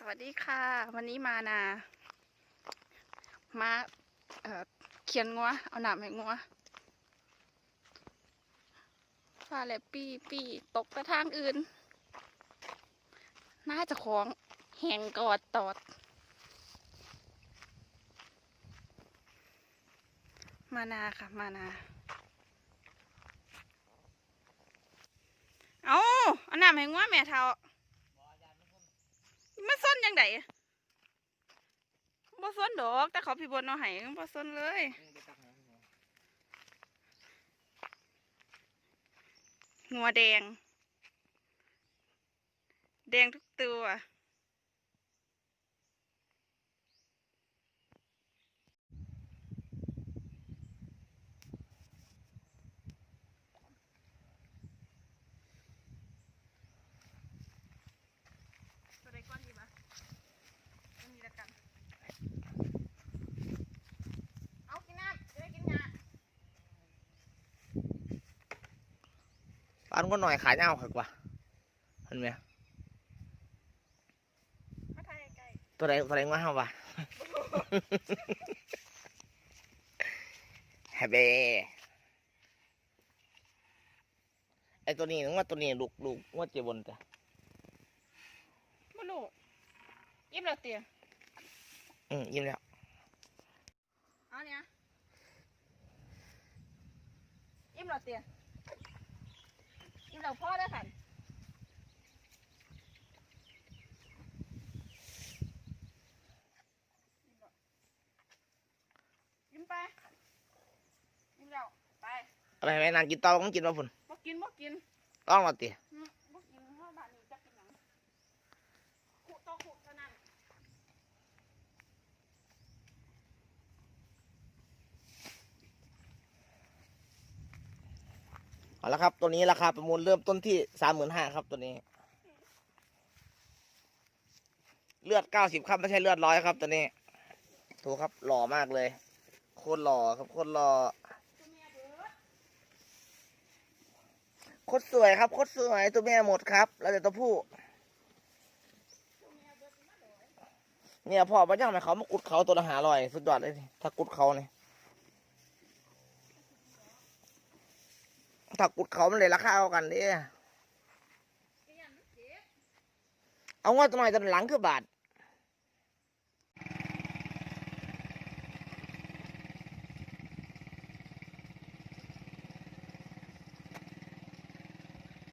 สวัสดีค่ะ วันนี้มานา มาเเขียนงัว เอาหนามให้งัวฟาแลบปี้ปี้ตกไปทางอื่น น่าจะของแหงกอดตอด มานาค่ะ มานา เอาเอาหนามให้งัวแม่เท่า ส้นยังไงบ่ส้นดอก แต่เขาพี่บนเอาไห้บ่ส้นเลยงัวแดง แดงทุกตัว ตัวใดก้อนดีปะอันนี้ละกัน เอากินน้ำจะได้กินงา ปานก็หน่อยขายเงาค่ะกว่าเห็นไหมมาทายไกลตัวไหนตัวไหนว่าเฮาวะแฮเบไอตัวนี้นึกว่าตัวนี้ลูกลูกว่าเจ็บบนแต่มาลูกยิ้มแล้วเตียอืมยิ้มแล้วเอาเนี่ยยิ้มแล้วเตีย ยิ้มแล้วพ่อได้อค่ะยิ้มไปยิ้มแล้วไปอะไรไหมนางกินตอต้องกินมาฝุ่นบ่กินบ่กินต้องมาตี อืมบ่กินเพราะบ้านนี้จะกินหยังขุต่อขุเท่านั้น เอาละครับ ตัวนี้ราคาประมูลเริ่มต้นที่สามหมื่นห้าครับตัวนี้ เลือดเก้าสิบครับไม่ใช่เลือดร้อยครับตัวนี้ถูกครับหล่อมากเลย โคตรหล่อครับโคตรหล่อโคตรสวยครับโคตรสวยตัวแม่หมดครับ แล้วเดี๋ยวตัวผู้เนี่ยพ่อมาย่างไหมเขามากุดเขาตัวละหาลอย สุดยอดเลยถ้ากุดเขาเนี่ย ถ้ากุดเขามันเลยราคาเท่ากันเด้เอียเอาว่าตัวหน่อนหลังคือบาท